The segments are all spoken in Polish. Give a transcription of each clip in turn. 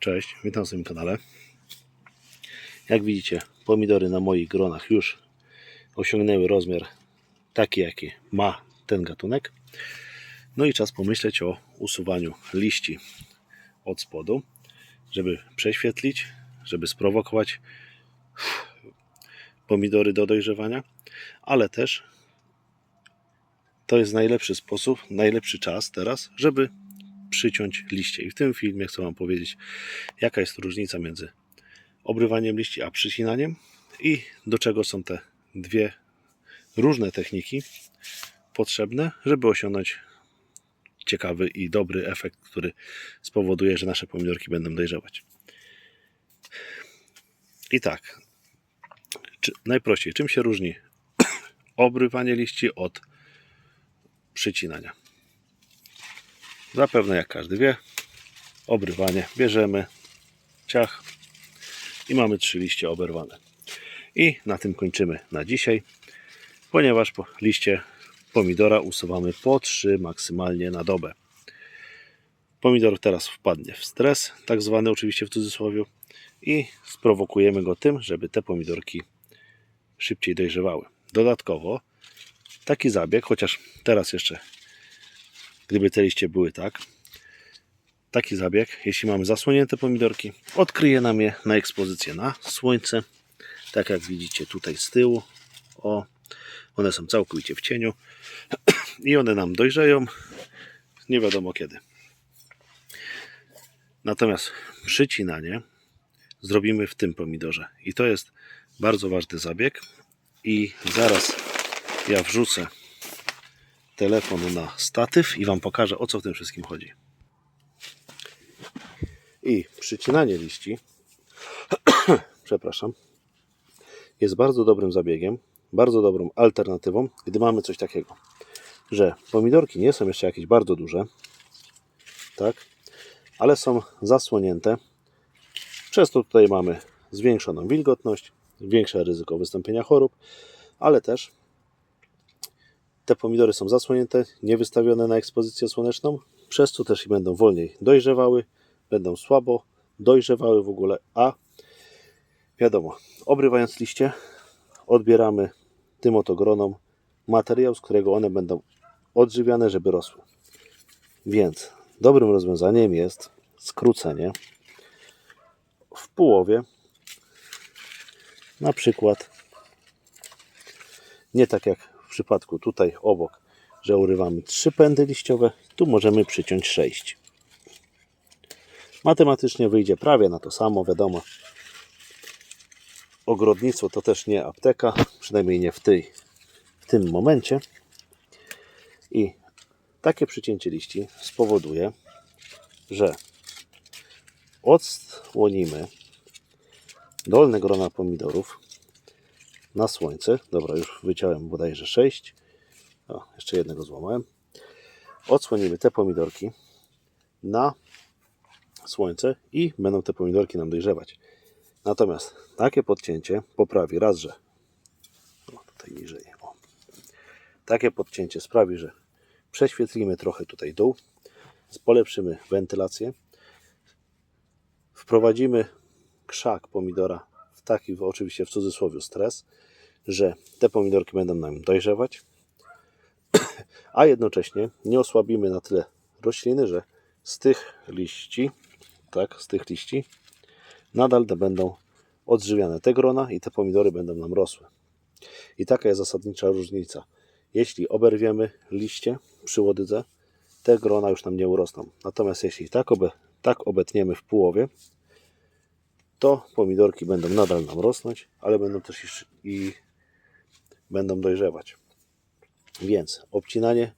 Cześć, witam w swoim kanale. Jak widzicie, pomidory na moich gronach już osiągnęły rozmiar taki, jaki ma ten gatunek. No i czas pomyśleć o usuwaniu liści od spodu, żeby prześwietlić, żeby sprowokować pomidory do dojrzewania, ale też to jest najlepszy sposób, najlepszy czas teraz, żeby przyciąć liście. I w tym filmie chcę Wam powiedzieć, jaka jest różnica między obrywaniem liści a przycinaniem i do czego są te dwie różne techniki potrzebne, żeby osiągnąć ciekawy i dobry efekt, który spowoduje, że nasze pomidorki będą dojrzewać. I tak, czy, najprościej, czym się różni obrywanie liści od przycinania? Zapewne jak każdy wie, obrywanie bierzemy, ciach i mamy trzy liście oberwane. I na tym kończymy na dzisiaj, ponieważ po liście pomidora usuwamy po 3 maksymalnie na dobę. Pomidor teraz wpadnie w stres, tak zwany oczywiście w cudzysłowie, i sprowokujemy go tym, żeby te pomidorki szybciej dojrzewały. Dodatkowo taki zabieg, chociaż teraz jeszcze gdyby te liście były tak. Taki zabieg, jeśli mamy zasłonięte pomidorki, odkryje nam je na ekspozycję na słońce. Tak jak widzicie tutaj z tyłu. O, one są całkowicie w cieniu i one nam dojrzeją nie wiadomo kiedy. Natomiast przycinanie zrobimy w tym pomidorze i to jest bardzo ważny zabieg i zaraz ja wrzucę telefon na statyw i Wam pokażę o co w tym wszystkim chodzi. I przycinanie liści, przepraszam, jest bardzo dobrym zabiegiem, bardzo dobrą alternatywą, gdy mamy coś takiego, że pomidorki nie są jeszcze jakieś bardzo duże, tak, ale są zasłonięte. Przez to tutaj mamy zwiększoną wilgotność, większe ryzyko wystąpienia chorób, ale też te pomidory są zasłonięte, nie wystawione na ekspozycję słoneczną, przez co też i będą wolniej dojrzewały, będą słabo dojrzewały w ogóle, a wiadomo, obrywając liście, odbieramy tym oto gronom materiał, z którego one będą odżywiane, żeby rosły. Więc dobrym rozwiązaniem jest skrócenie w połowie, na przykład nie tak jak przypadku tutaj obok, że urywamy 3 pędy liściowe, tu możemy przyciąć 6. Matematycznie wyjdzie prawie na to samo, wiadomo. Ogrodnictwo to też nie apteka, przynajmniej nie w, tej, w tym momencie. I takie przycięcie liści spowoduje, że odsłonimy dolne grona pomidorów na słońce. Dobra, już wyciąłem bodajże 6. O, jeszcze jednego złamałem. Odsłonimy te pomidorki na słońce i będą te pomidorki nam dojrzewać. Natomiast takie podcięcie poprawi raz, że o, tutaj niżej. O. Takie podcięcie sprawi, że prześwietlimy trochę tutaj dół, polepszymy wentylację, wprowadzimy krzak pomidora taki oczywiście w cudzysłowie stres, że te pomidorki będą nam dojrzewać, a jednocześnie nie osłabimy na tyle rośliny, że z tych liści, tak, z tych liści nadal będą odżywiane te grona i te pomidory będą nam rosły. I taka jest zasadnicza różnica. Jeśli oberwiemy liście przy łodydze, te grona już nam nie urosną. Natomiast jeśli tak, obe, tak obetniemy w połowie, to pomidorki będą nadal nam rosnąć, ale będą też i, i będą dojrzewać. Więc obcinanie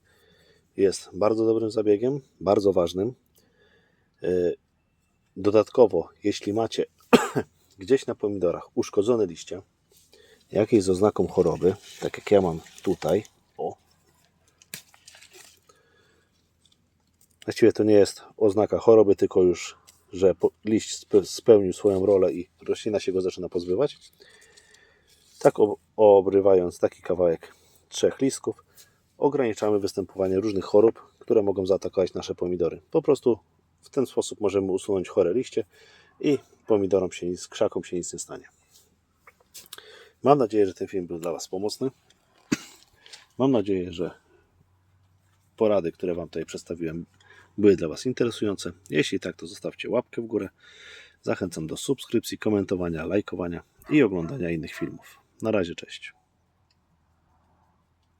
jest bardzo dobrym zabiegiem, bardzo ważnym. Yy, Dodatkowo, jeśli macie gdzieś na pomidorach uszkodzone liście, jakieś z oznaką choroby, tak jak ja mam tutaj, o. Właściwie to nie jest oznaka choroby, tylko już, że liść spełnił swoją rolę i roślina się go zaczyna pozbywać. Tak obrywając taki kawałek trzech listków, ograniczamy występowanie różnych chorób, które mogą zaatakować nasze pomidory. Po prostu W ten sposób możemy usunąć chore liście i pomidorom się nic, krzakom się nic nie stanie. Mam nadzieję, że ten film był dla Was pomocny. Mam nadzieję, że porady, które Wam tutaj przedstawiłem, były dla Was interesujące. Jeśli tak, to zostawcie łapkę w górę. Zachęcam do subskrypcji, komentowania, lajkowania i oglądania innych filmów. Na razie, cześć.